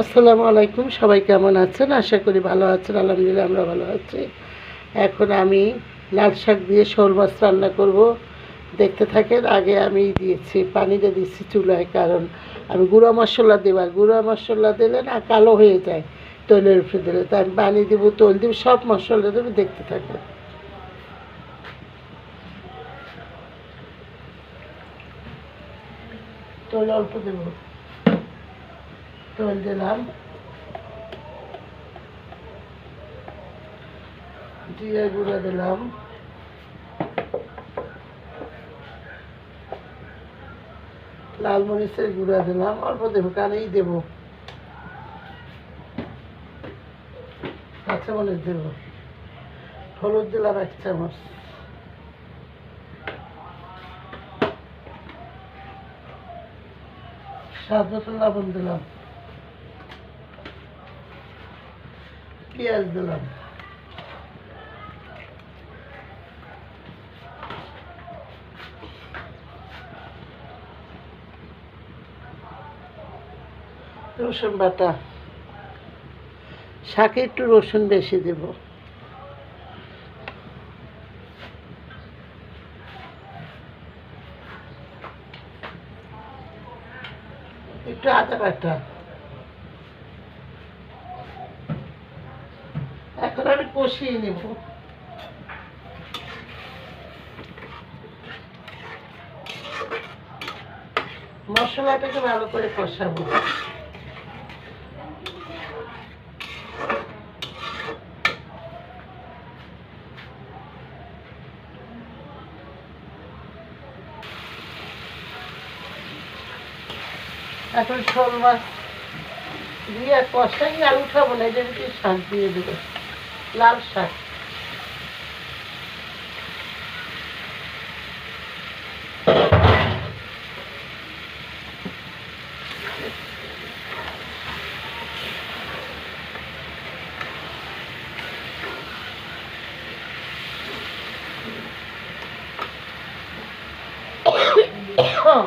আসসালামু আলাইকুম, সবাই কেমন আছেন? আশা করি ভালো আছেন, আলহামদুলিল্লাহ আমরা ভালো আছি। এখন আমি লাল শাক দিয়ে শোল মাছ রান্না করব। দেখতে থাকেন, আগে আমি দিয়েছি, পানিটা দিচ্ছি চুলায়, কারণ আমি গুঁড়া মশলা দেবো, আর গুঁড়া মশলা দিলে না কালো হয়ে যায় তৈলের উপরে দিলে। তাই আমি পানি দেবো, তৈল দেবো, সব মশলা দেবো, দেখতে থাকেন। তৈল অল্প দেবো। তৈল দিলাম। জিরা গুঁড়া দিলাম। লাল মরিচের গুঁড়া দিলাম। অল্প দেবো, কানেই দেবো। কাঁচা মরিচ দেবো। হলুদ দিলাম এক চামচ। স্বাদ মতো লবণ দিলাম। পেঁয়াজ দিলাম। রসুন বাটা। শাকে একটু রসুন বেশি দেব। একটু আদা বাটা। এখন আমি কষিয়ে নেব। মশলাটাকে ভালো করে কষাবো। এখন শোল মাছ দিয়ে কষাই আর উঠাবো না এটা দিয়ে দেবো। লাল শাক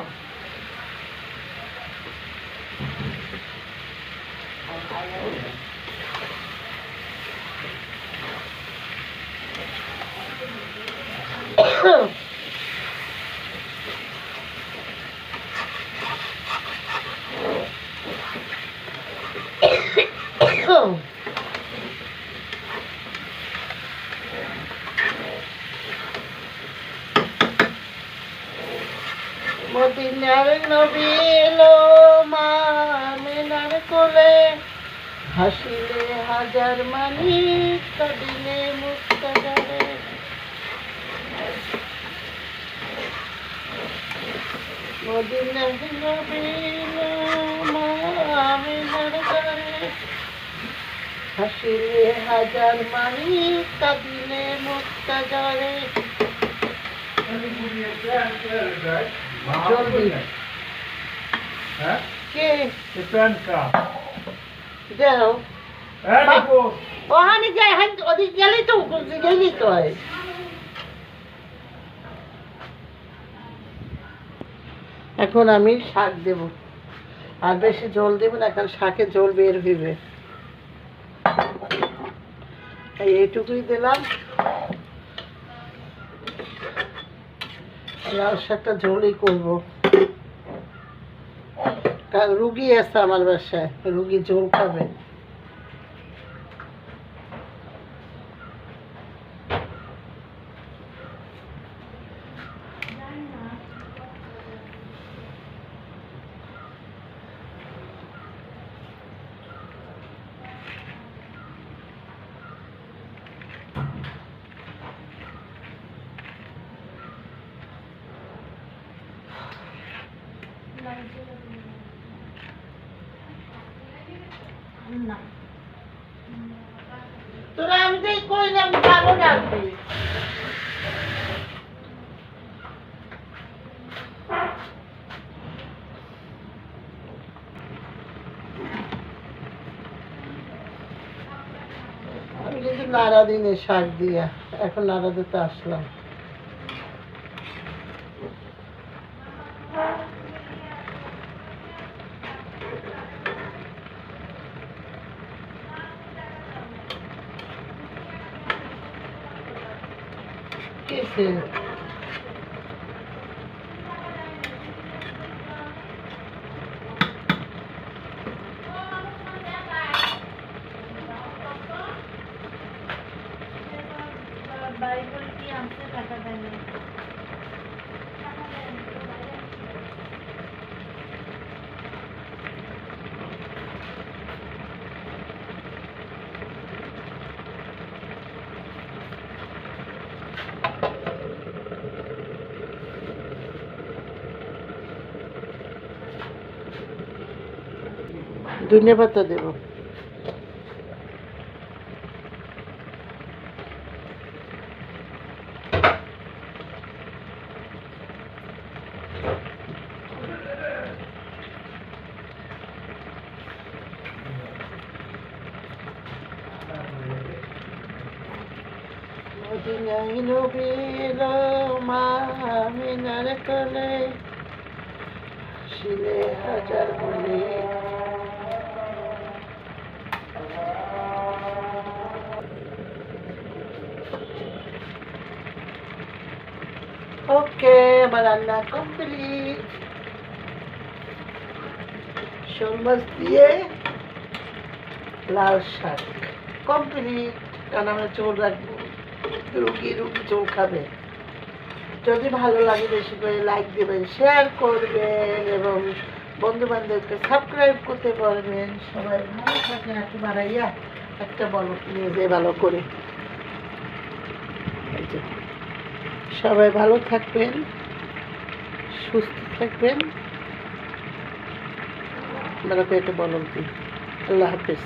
মদিনার হাসিলে হাজার মানি কাঁদিলে মুক্তা যাবে মদিনার নবী হাসিলে হাজার মানি কাঁদিলে মুক্তা জলদি। হ্যাঁ? কে? যাও। হ্যাঁ ওখানে যাই হান ওদিক গেলেই তো গেলেই তো হয়। এখন আমি শাক দেব। আর বেশি জল দেব না কারণ শাকে জল বের হইবে। এইটুকুই দিলাম। লাল শাকটা ঝোলই করব। রুগী আছে আমার বাসায় রুগী ঝোল খাবে। আমি ডাকবি নাড়া দিনে শাক দিয়া এখন নাড়া দিতে আসলাম। হয়েছে? বাইবেল কি আনতে টাকা দেয় ধনিয়া পাতা দেবো। মদিনায় নবীর মা আমিনার কোলে শিলে হাজার বলে। ওকে, আমার রান্না কমপ্লিট শোল মাছ দিয়ে লাল শাক কমপ্লিট কারণ আমরা চোল রাখব। রুগী রুগী চোল যদি ভালো লাগে বেশি করে লাইক দেবেন শেয়ার করবেন এবং বন্ধু বান্ধবকে সাবস্ক্রাইব করতে পারবেন। সবাই ভালো থাকে একটু বাড়াইয়া একটা বলো নিয়ে যে ভালো করে। সবাই ভালো থাকবেন সুস্থ থাকবেন। আপনারা পেটে বলন্তি। বলুন আল্লাহ হাফিজ।